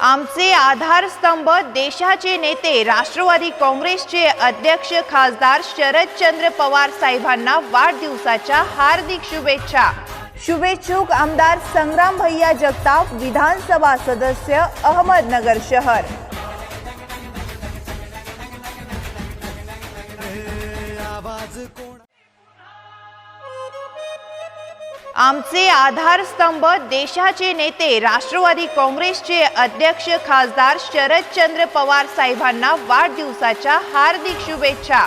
आमचे आधारस्तंभ देशाचे नेते राष्ट्रवादी काँग्रेसचे अध्यक्ष खासदार शरदचंद्र पवार साहेबांना वाढदिवसाच्या हार्दिक शुभेच्छा. शुभेच्छुक आमदार संग्राम भैया जगताप विधानसभा सदस्य अहमदनगर शहर. आमचे आधारस्तंभ देशाचे नेते राष्ट्रवादी काँग्रेसचे अध्यक्ष खासदार शरदचंद्र पवार साहेबांना वाढदिवसाच्या हार्दिक शुभेच्छा.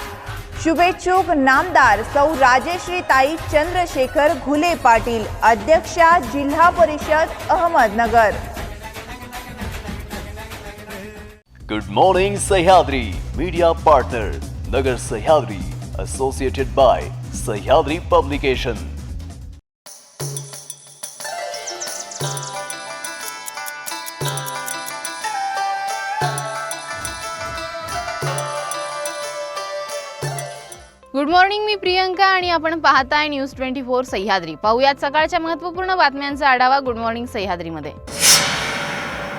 शुभेच्छुक नामदार सौ राजेश्रीताई चंद्रशेखर घुले पाटील अध्यक्षा जिल्हा परिषद Ahmednagar. Good morning Sahyadri media partner Nagar Sahyadri associated by Sahyadri publication Priyanka आणि आपण पाहताय न्यूज ट्वेंटी फोर सह्याद्री. पाहूयात सकाळच्या महत्त्वपूर्ण बातम्यांचा आढावा गुड मॉर्निंग सह्याद्रीमध्ये.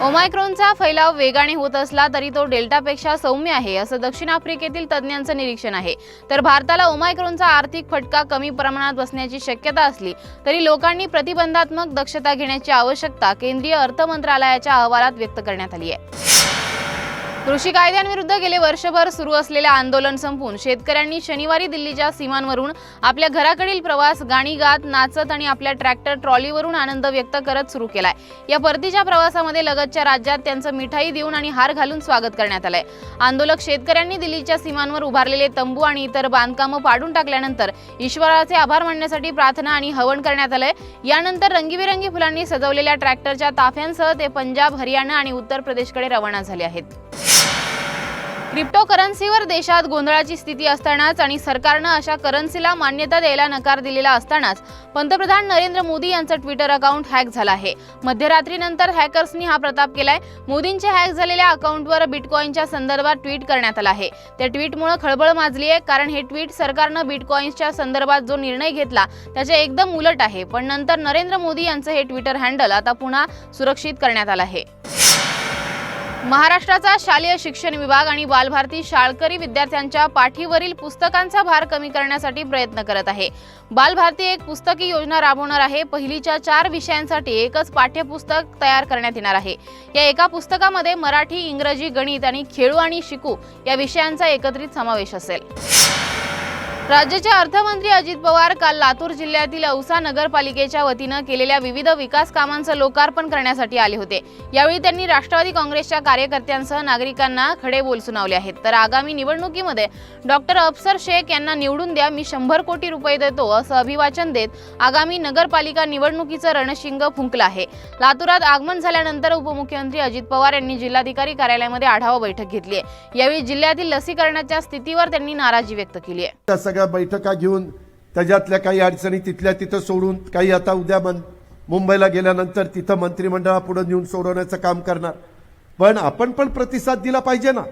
ओमायक्रॉनचा फैलाव वेगाने होत असला तरी तो डेल्टापेक्षा सौम्य आहे असं दक्षिण आफ्रिकेतील तज्ज्ञांचं निरीक्षण आहे. तर भारताला ओमायक्रॉनचा आर्थिक फटका कमी प्रमाणात बसण्याची शक्यता असली तरी लोकांनी प्रतिबंधात्मक दक्षता घेण्याची आवश्यकता केंद्रीय अर्थ मंत्रालयाच्या अहवालात व्यक्त करण्यात आली आहे. कृषी कायद्यांविरुद्ध गेले वर्षभर सुरू असलेले आंदोलन संपून शेतकऱ्यांनी शनिवारी दिल्लीच्या सीमांवरून आपल्या घराकडील प्रवास गाणी गात नाचत आणि आपल्या ट्रॅक्टर ट्रॉलीवरून आनंद व्यक्त करत सुरू केलाय. या परतीच्या प्रवासामध्ये लगतच्या राज्यात त्यांचं मिठाई देऊन आणि हार घालून स्वागत करण्यात आलंय. आंदोलक शेतकऱ्यांनी दिल्लीच्या सीमांवर उभारलेले तंबू आणि इतर बांधकामं पाडून टाकल्यानंतर ईश्वराचे आभार मानण्यासाठी प्रार्थना आणि हवन करण्यात आलंय. यानंतर रंगीबेरंगी फुलांनी सजवलेल्या ट्रॅक्टरच्या ताफ्यांसह ते पंजाब हरियाणा आणि उत्तर प्रदेशकडे रवाना झाले आहेत. क्रिप्टो करन्सीवर देशात गोंधळाची स्थिती असतानाच आणि सरकारनं अशा करन्सीला मान्यता द्यायला नकार दिलेला असतानाच पंतप्रधान नरेंद्र मोदी यांचं ट्विटर अकाउंट हॅक झालं आहे. मध्यरात्रीनंतर हॅकर्सनी हा प्रताप केलाय. मोदींच्या हॅक झालेल्या अकाउंटवर बिटकॉईनच्या संदर्भात ट्विट करण्यात आलं आहे. त्या ट्विटमुळे खळबळ माजली आहे कारण हे ट्विट सरकारनं बिटकॉईन्सच्या संदर्भात जो निर्णय घेतला त्याच्या एकदम उलट आहे. पण नंतर नरेंद्र मोदी यांचं हे ट्विटर हँडल आता पुन्हा सुरक्षित करण्यात आलं आहे. महाराष्ट्राचा शालेय शिक्षण विभाग आणि बालभारती शाळकरी विद्यार्थ्यांच्या पाठीवरील पुस्तकांचा भार कमी करण्यासाठी प्रयत्न करत आहे. बालभारती एक पुस्तकी योजना राबवणार आहे. पहिलीच्या चार विषयांसाठी एकच पाठ्यपुस्तक तयार करण्यात येणार आहे. या एका पुस्तकामध्ये मराठी इंग्रजी गणित आणि खेळू आणि शिकू या विषयांचा एकत्रित समावेश असेल. राज्याचे अर्थमंत्री अजित पवार काल लातूर जिल्ह्यातील औसा नगरपालिकेच्या वतीनं केलेल्या विविध विकास कामांचं लोकार्पण करण्यासाठी आले होते. यावेळी त्यांनी राष्ट्रवादी काँग्रेसच्या कार्यकर्त्यांसह नागरिकांना खडे बोल सुनावले आहेत. तर आगामी निवडणुकीमध्ये डॉक्टर अफसर शेख यांना निवडून द्या मी शंभर कोटी रुपये देतो असं अभिवाचन देत आगामी नगरपालिका निवडणुकीचं रणशिंग फुंकलं आहे. लातूरात आगमन झाल्यानंतर उपमुख्यमंत्री अजित पवार यांनी जिल्हाधिकारी कार्यालयामध्ये आढावा बैठक घेतली आहे. यावेळी जिल्ह्यातील लसीकरणाच्या स्थितीवर त्यांनी नाराजी व्यक्त केली आहे. सगळ्या बैठका घेऊन त्याच्यातल्या काही अडचणी तिथल्या तिथं सोडून काही आता उद्या मन मुंबईला गेल्यानंतर तिथं मंत्रिमंडळापुढे नेऊन सोडवण्याचं काम करणार. पण आपण पण प्रतिसाद दिला पाहिजे ना.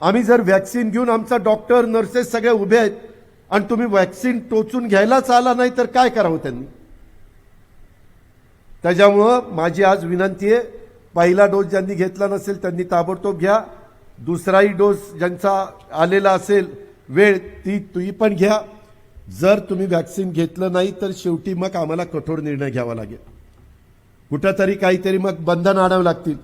आम्ही जर व्हॅक्सिन घेऊन आमचा डॉक्टर नर्सेस सगळे उभे आहेत आणि तुम्ही व्हॅक्सिन टोचून घ्यायलाच आला नाही तर काय करावं त्यांनी? त्याच्यामुळं माझी आज विनंती आहे पहिला डोस ज्यांनी घेतला नसेल त्यांनी ताबडतोब घ्या. दुसराही डोस ज्यांचा आलेला असेल वेळ ती तुम्ही पण घ्या. जर तुम्ही व्हॅक्सिन घेतलं नाही तर शेवटी मग आम्हाला कठोर निर्णय घ्यावा लागेल. कुठंतरी काहीतरी मग बंधन आणावं लागतील.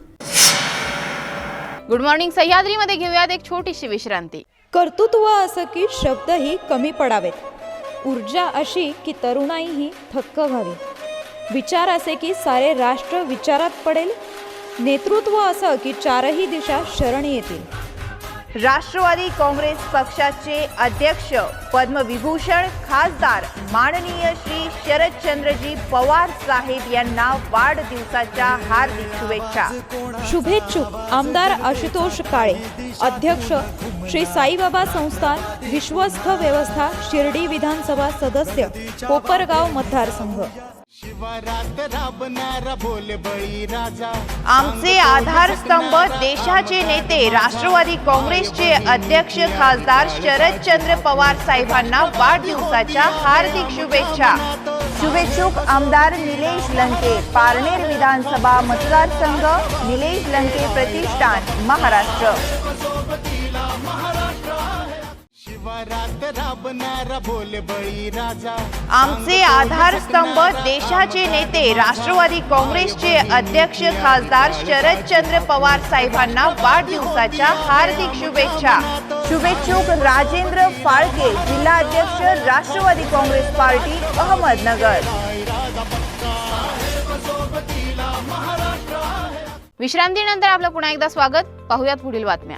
गुड मॉर्निंग सह्याद्रीमध्ये घेऊयात एक छोटीशी विश्रांती. कर्तृत्व असं की शब्दही कमी पडावेत. ऊर्जा अशी की तरुणाईही थक्क व्हावी. विचार असे की सारे राष्ट्र विचारात पडेल. नेतृत्व असं की चारही दिशा शरण येतील. राष्ट्रवादी काँग्रेस पक्षाचे अध्यक्ष पद्मविभूषण खासदार माननीय श्री शरदचंद्रजी पवार साहेब यांना वाढदिवसाच्या हार्दिक शुभेच्छा. शुभेच्छुक आमदार आशुतोष काळे अध्यक्ष श्री साईबाबा संस्थान विश्वस्त व्यवस्था शिर्डी विधानसभा सदस्य कोपरगाव मतदारसंघ. आमचे आधारस्तंभ देशाचे नेते राष्ट्रवादी काँग्रेसचे अध्यक्ष खासदार शरदचंद्र पवार साहेबांना वाढदिवसाच्या हार्दिक शुभेच्छा. शुभेच्छुक आमदार निलेश लंके पारनेर विधानसभा मतदारसंघ निलेश लंके प्रतिष्ठान महाराष्ट्र. शिवरात राबणारा भोले बळी राजा. आमचे आधारस्तंभ देशाचे नेते राष्ट्रवादी काँग्रेसचे अध्यक्ष खासदार शरदचंद्र पवार साहेबांना वाढदिवसाच्या हार्दिक शुभेच्छा. शुभेच्छुक राजेंद्र फाळके जिल्हाध्यक्ष राष्ट्रवादी काँग्रेस पार्टी अहमदनगर. विश्रांतीनंतर आपलं पुन्हा एकदा स्वागत. पाहुयात पुढील बातम्या.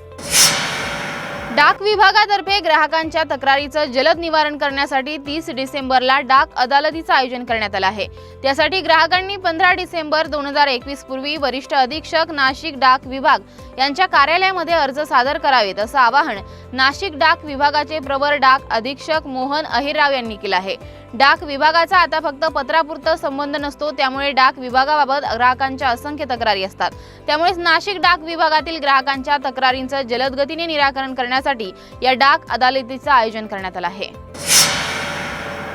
डाक विभागातर्फे ग्राहकांच्या तक्रारीचं जलद निवारण करण्यासाठी तीस डिसेंबरला डाक अदालतीचं आयोजन करण्यात आलं आहे. त्यासाठी ग्राहकांनी पंधरा डिसेंबर दोन हजार एकवीस पूर्वी वरिष्ठ अधीक्षक नाशिक डाक विभाग यांच्या कार्यालयामध्ये अर्ज सादर करावेत असं आवाहन नाशिक डाक विभागाचे प्रवर डाक अधीक्षक मोहन अहिरराव यांनी केलं आहे. डाक विभागाचा आता फक्त पत्रापुरतं संबंध नसतो त्यामुळे डाक विभागाबाबत ग्राहकांच्या असंख्य तक्रारी असतात. त्यामुळेच नाशिक डाक विभागातील ग्राहकांच्या तक्रारींचं जलद गतीने निराकरण करण्यासाठी या डाक अदालतीचं आयोजन करण्यात आलं आहे.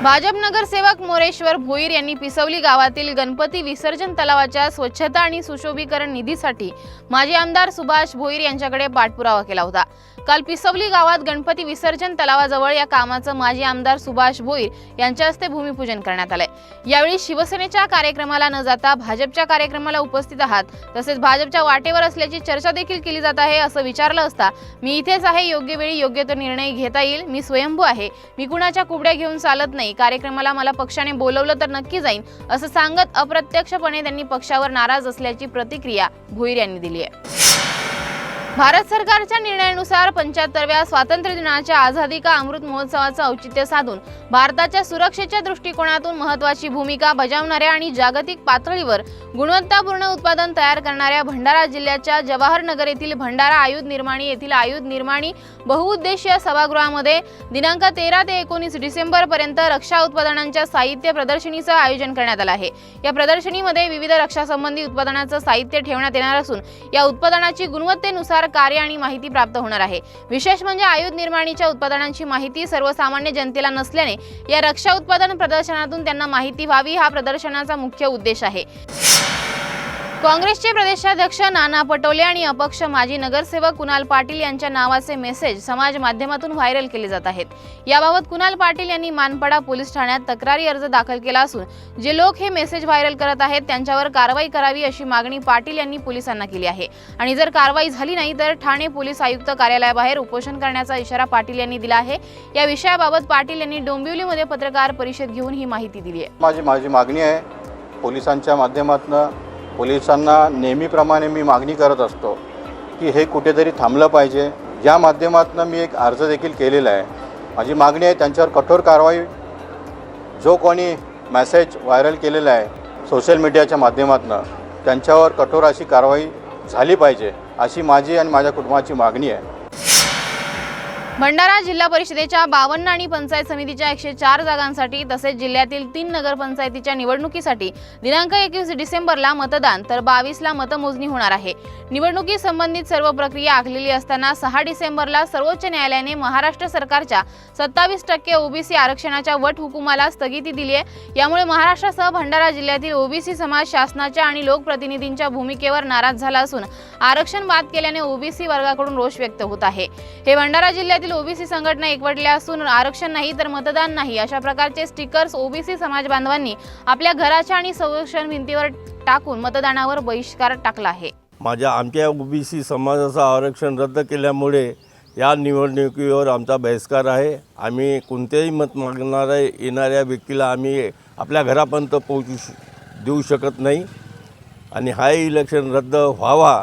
भाजप नगरसेवक मोरेश्वर भोईर यांनी पिसवली गावातील गणपती विसर्जन तलावाच्या स्वच्छता आणि सुशोभीकरण निधीसाठी माजी आमदार सुभाष भोईर यांच्याकडे पाठपुरावा केला होता. काल पिसवली गावात गणपती विसर्जन तलावाजवळ या कामाचं माजी आमदार सुभाष भोईर यांच्या हस्ते भूमिपूजन करण्यात आलंय. यावेळी शिवसेनेच्या कार्यक्रमाला न जाता भाजपच्या कार्यक्रमाला उपस्थित आहात तसेच भाजपच्या वाटेवर असल्याची चर्चा देखील केली जात आहे असं विचारलं असता मी इथेच आहे योग्य वेळी योग्य तो निर्णय घेता येईल मी स्वयंभू आहे मी कुणाच्या कुबड्या घेऊन चालत नाही कार्यक्रमाला मला पक्षाने बोलवलं तर नक्की जाईन असं सांगत अप्रत्यक्षपणे त्यांनी पक्षावर नाराज असल्याची प्रतिक्रिया भोईर यांनी दिली आहे. भारत सरकारच्या निर्णयानुसार पंच्याहत्तरव्या स्वातंत्र्य दिनाच्या आझादी का अमृत महोत्सवाचं औचित्य साधून भारताच्या सुरक्षेच्या दृष्टिकोनातून महत्वाची भूमिका बजावणाऱ्या आणि जागतिक पातळीवर गुणवत्तापूर्ण उत्पादन तयार करणाऱ्या भंडारा जिल्ह्याच्या जवाहरनगर येथील भंडारा आयुध निर्माणी येथील आयुध निर्माणी बहुउद्देशीय सभागृहामध्ये दिनांक तेरा ते एकोणीस डिसेंबर पर्यंत रक्षा उत्पादनांच्या साहित्य प्रदर्शनीचं आयोजन करण्यात आलं आहे. या प्रदर्शनीमध्ये विविध रक्षासंबंधी उत्पादनाचं साहित्य ठेवण्यात येणार असून या उत्पादनाची गुणवत्तेनुसार कार्य आणि माहिती प्राप्त होणार आहे. विशेष म्हणजे आयुध निर्माणीच्या उत्पादनांची माहिती सर्वसामान्य जनतेला नसल्याने या रक्षा उत्पादन प्रदर्शनातून त्यांना माहिती व्हावी हा प्रदर्शनाचा मुख्य उद्देश आहे. काँग्रेसचे प्रदेशाध्यक्ष नाना पटोले आणि अपक्ष माजी नगरसेवक कुणाल पाटील यांच्या नावाचे मेसेज समाज माध्यमातून व्हायरल केले जात आहेत. याबाबत कुणाल पाटील यांनी मानपाडा पोलीस ठाण्यात तक्रारी अर्ज दाखल केला असून जे लोक हे मेसेज व्हायरल करत आहेत त्यांच्यावर कारवाई करावी अशी मागणी पाटील यांनी पोलिसांना केली आहे. आणि जर कारवाई झाली नाही तर ठाणे पोलीस आयुक्त कार्यालयाबाहेर उपोषण करण्याचा इशारा पाटील यांनी दिला आहे. या विषयाबाबत पाटील यांनी डोंबिवलीमध्ये पत्रकार परिषद घेऊन ही माहिती दिली आहे. माझी माझी मागणी आहे पोलिसांच्या माध्यमातून पोलिसांना नेहमीप्रमाणे मी मागणी करत असतो की हे कुठेतरी थांबलं पाहिजे. या माध्यमातून मी एक अर्ज देखील केलेला आहे. माझी मागणी आहे त्यांच्यावर कठोर कारवाई जो कोणी मॅसेज व्हायरल केलेला आहे सोशल मीडियाच्या माध्यमातून त्यांच्यावर कठोर अशी कारवाई झाली पाहिजे अशी माझी आणि माझ्या कुटुंबाची मागणी आहे. भंडारा जिल्हा परिषदेच्या बावन्न आणि पंचायत समितीच्या एकशे चार जागांसाठी तसेच जिल्ह्यातील तीन नगरपंचायतीच्या निवडणुकीसाठी दिनांक एकवीस डिसेंबरला मतदान तर बावीसला मतमोजणी होणार आहे. निवडणुकी संबंधित सर्व प्रक्रिया आखलेली असताना सहा डिसेंबरला सर्वोच्च न्यायालयाने महाराष्ट्र सरकारच्या सत्तावीस टक्के ओबीसी आरक्षणाच्या वट हुकुमाला स्थगिती दिली आहे. यामुळे महाराष्ट्रासह भंडारा जिल्ह्यातील ओबीसी समाज शासनाच्या आणि लोकप्रतिनिधींच्या भूमिकेवर नाराज झाला असून आरक्षण बाद केल्याने ओबीसी वर्गाकडून रोष व्यक्त होत आहे. हे भंडारा जिल्ह्यातील ओबीसी संघटना एकवटल्या असून आरक्षण नाही तर मतदान नाही. अशा प्रकारचे स्टिकर्स ओबीसी समाज बांधवांनी आपल्या घराच्या आणि संरक्षण भिंतीवर टाकून मतदानावर बहिष्कार टाकला आहे. माझ्या आमच्या ओबीसी समाजाचं आरक्षण रद्द केल्यामुळे या निवडणुकीवर आमचा बहिष्कार आहे. आम्ही कोणत्याही मत मागणाऱ्या येणाऱ्या व्यक्तीला आम्ही आपल्या घरापर्यंत पोहोचू देऊ शकत नाही. आणि हा इलेक्शन रद्द व्हावा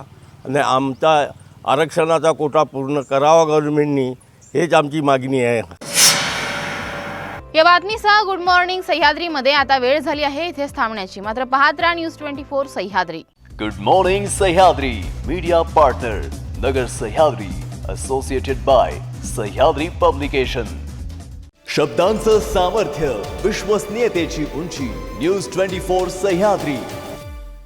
आणि आमचा आरक्षणाचा कोटा पूर्ण करावा गव्हर्नमेंटनी हेच आमची मागणी आहे. या बातमीसह गुड मॉर्निंग सह्याद्रीमध्ये. आता वेळ झाली आहे इथेच थांबण्याची. मात्र पाहत राहा news twenty four Sahyadri. Good morning Sahyadri media partner Nagar Sahyadri associated by Sahyadri publication शब्दांचं सामर्थ्य विश्वसनीयतेची उंची न्यूज ट्वेंटी फोर सह्याद्री.